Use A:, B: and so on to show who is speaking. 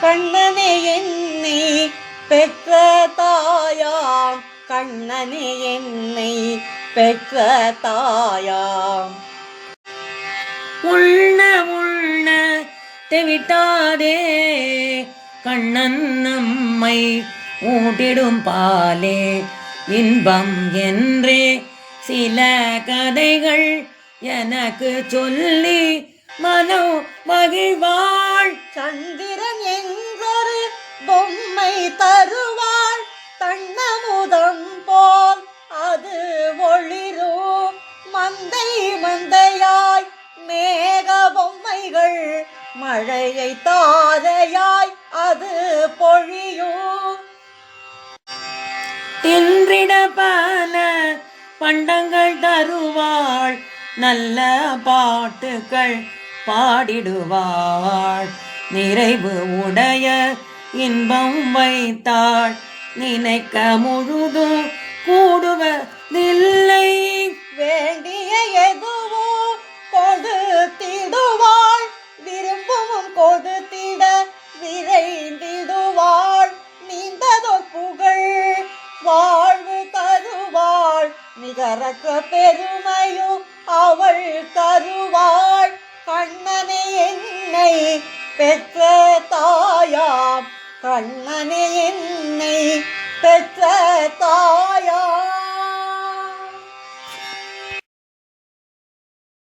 A: கண்ணனே என்னை பெற்ற தாயாம். கண்ணனே என்னை பெற்ற தாயாம்.
B: உள்ள உள்ள தெவிட்டாதே. கண்ணன் நம்மை ஊட்டிடும் பாலே. இன்பம் என்றே சில கதைகள் எனக்கு சொல்லி மனம் மகிழ்வாள்.
A: சந்தி தருவாள் தன்னமுதம் போல் அது ஒளிரும். மந்தை மந்தையாய் மேக பொம்மைகள் மழையை தாரையாய் அது பொழியும்.
B: தின்றிடப்பான பண்டங்கள் தருவாள் நல்ல பாட்டுகள் பாடிடுவாள். நிறைவு உடைய இன்பம் வைத்தாள். நினைக்க முழுதும் கூடுவதில்லை.
A: வேண்டிய எதுவோ கொடுத்திடுவாள். விரும்பவும் கொடுத்திட விரைந்திடுவாள். நீண்டதோ புகழ் வாழ்வு தருவாள். நிகரக்க பெருமையும் அவள் தருவாள். கண்ணனை என்னை பெற்ற தாயார். கண்ணனை என்னை பெற்ற தாயாம்